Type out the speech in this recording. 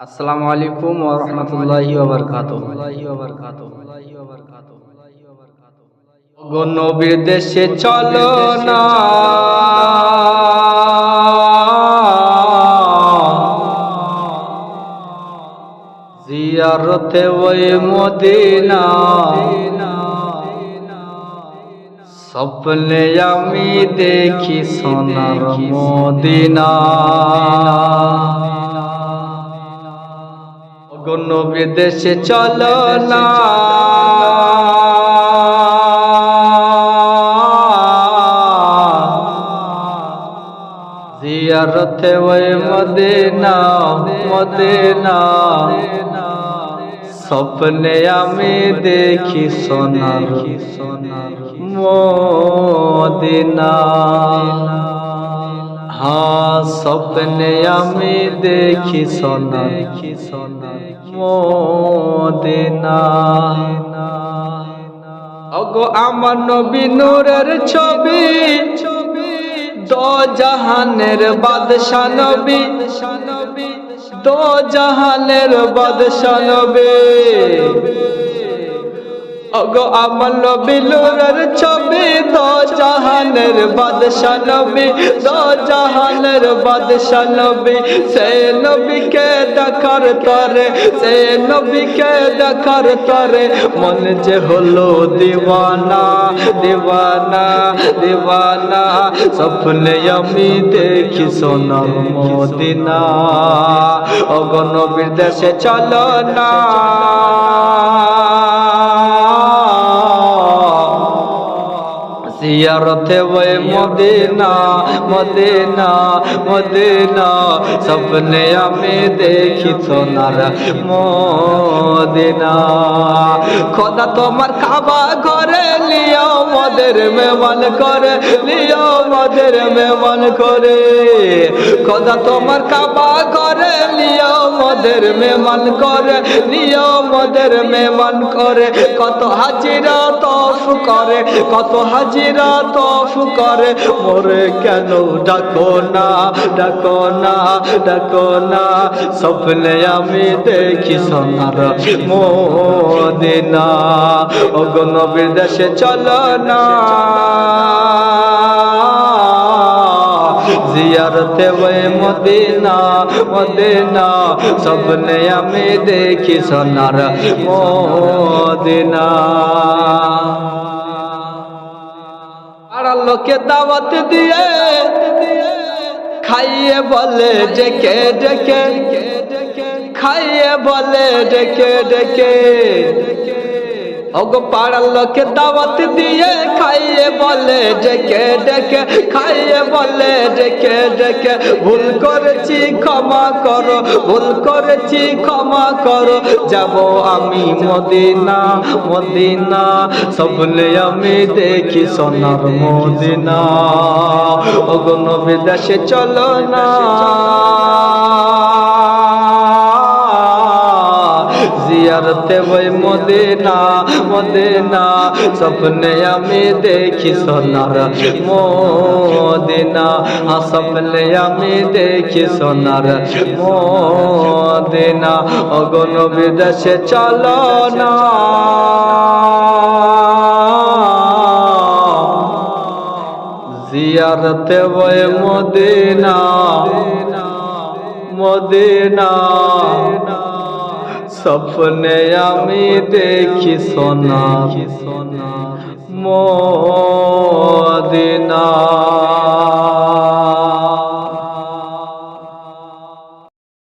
আসসালামু আলাইকুম ওয়া রাহমাতুল্লাহি ওয়া বারাকাতুহু। গো নবীর দেশে চলো না। জিয়ারতে ওই মদিনা। স্বপ্নে আমি দেখি সোনার মদিনা। বিদেশে চলো না। জিয়ারতে ওই মদিনা মদিনা। স্বপ্নে আমি দেখি সোনার মদিনা। হ্যাঁ স্বপ্নে আমি দেখি সোনার মদিনা। অগো আমার নবী নূরের ছবি দো জাহানের বাদশা নবী দো জাহানের বাদশা নবী। অগো আমার নবী নূরের ছবি দো জাহানের বাদশা নবী দো জাহানের বাদশা নবী। সে নবীকে দেখার তরে, সে নবীকে দেখার তরে, মন যে হলো দিওয়ানা দিওয়ানা দিওয়ানা। স্বপ্নে আমি দেখি সোনার মদিনা। অগো নবীর দেশে চলো না। জিয়ারতে ওই মদিনা মদিনা মদিনা। স্বপ্নে আমি দেখি সোনার মদিনা। খোদা তোমার কাবা করে লিও মদের মেমন করে লিও মদের মেমন করে খোদা তোমার কাবা ঘরে লিও মদের মেমন করে লিও মদের মেমন করে, কত হাজিরা তফ করে, কত হাজিরা তফ করে, মোরে কেন ডাকো না ডাকো না ডাকো না, স্বপ্নে আমি দেখি সোনার মদিনা, ওগো নবীর দেশে চলো না। জিয়ারতে ওই মদিনা মদিনা, স্বপ্নে আমি দেখি সোনার মদিনা। পাড়ার লোকে দাওয়াত দিয়ে খাইয়ে বলে, ডেকে ডেকে, খাইয়ে বলে, ডেকে ডেকে। ওগো পাড়ার লোকে দাওয়াত দিয়ে খাইয়ে বলে ডেকে ডেকে, খাইয়ে বলে ডেকে ডেকে, ভুল করেছি ক্ষমা করো, ভুল করেছি ক্ষমা করো, যাব আমি মদিনা মদিনা, সবলে আমি দেখি সোনার মদিনা। ওগো নবী দেশে চলো না। জিয়ারতে ওই মদিনা মদিনা। স্বপ্নে আমি দেখি সোনার মদিনা। হ্যাঁ স্বপ্নে আমি দেখি সোনার মদিনা। অগণ বিদেশে চলো না। জিয়ারতে ওই মদিনা মদিনা। স্বপ্নে আমি দেখি সোনা। সোনা। মদিনা।